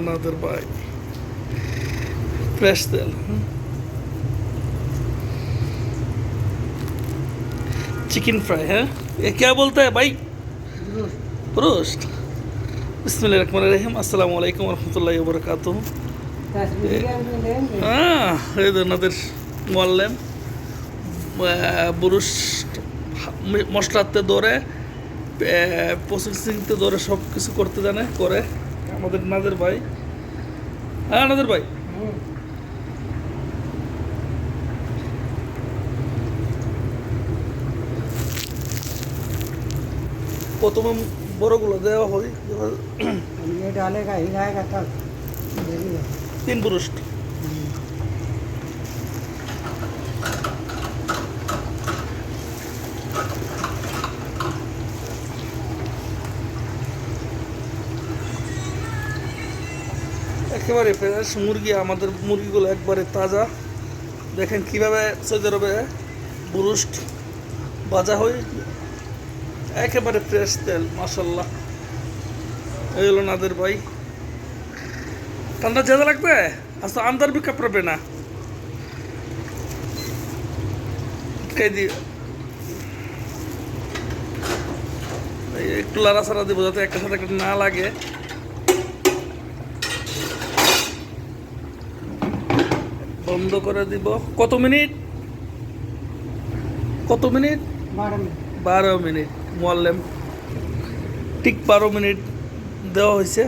नादर भाई फ्रेश तेल chicken fry है ये क्या बोलता है भाई रोस्ट बिस्मिल्लाह रहमान रहीम अस्सलाम वालेकुम रहमतुल्लाहि व बारकातुहू হ্যাঁ এই তো ওনাদের মোয়াল্লেম বুরুষ মশলাতে দৌড়ে প্রসেসিংতে দৌড়ে সব কিছু করতে জানে করে আমাদের নাজের ভাই। হ্যাঁ নাদের ভাই। প্রথমে বড়গুলো দেওয়া হয় তিন পুরুষ। একেবারে ফ্রেশ মুরগি, আমাদের মুরগিগুলো একবারে তাজা। দেখেন কীভাবে সৌদি আরবে বুরুস্ট বাজা হয় একেবারে ফ্রেশ তেল মাসাল্লাহ এই হলো নাদের ভাই। ঠান্ডা জ্যাদা লাগবে? আচ্ছা আন্দার বি কাপড়াবে না। একটু লাড়া সারা দিব যাতে একটা সাথে একটা না লাগে। বন্ধ করে দিব কত মিনিট কত মিনিট बारह में বারো মিনিট মোয়াল্লেম ঠিক বারো মিনিট দেওয়া হয়েছে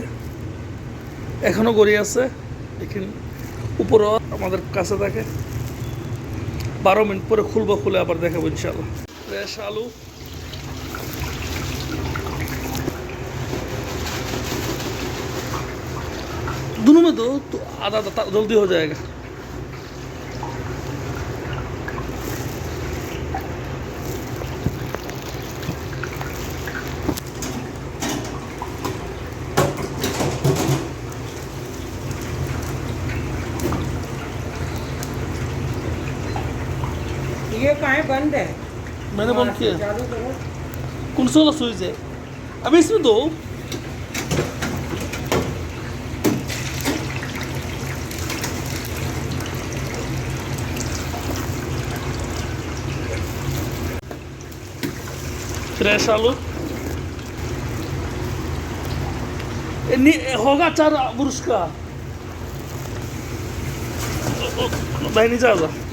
এখনও গড়ি আছে দেখেন উপরও আমাদের কাছে থাকে বারো মিনিট পরে খুলবো খুলে আবার দেখাবো ইনশাল্লাহ ফ্রেশ আলু दोनों में दो तो आधा आधा जल्दी हो जाएगा ये कहाँ बंद है? मैंने बंद हाँ, किया। कौन सा वाला स्विच है। अभी इसमें दो। फ्रेश आलू। होगा चार बुरुष का। नहीं जा।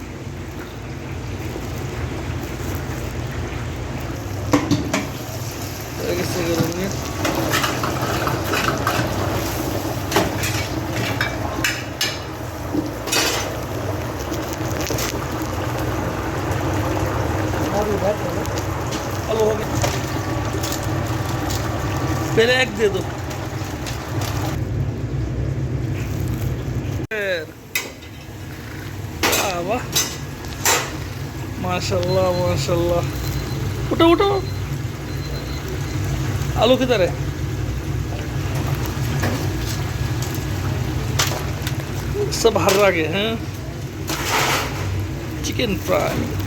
पहले एक दे दो। वाह, माशाल्लाह माशाल्लाह। उठो उठो। आलू किधर है? सब हर गए हैं। Chicken fry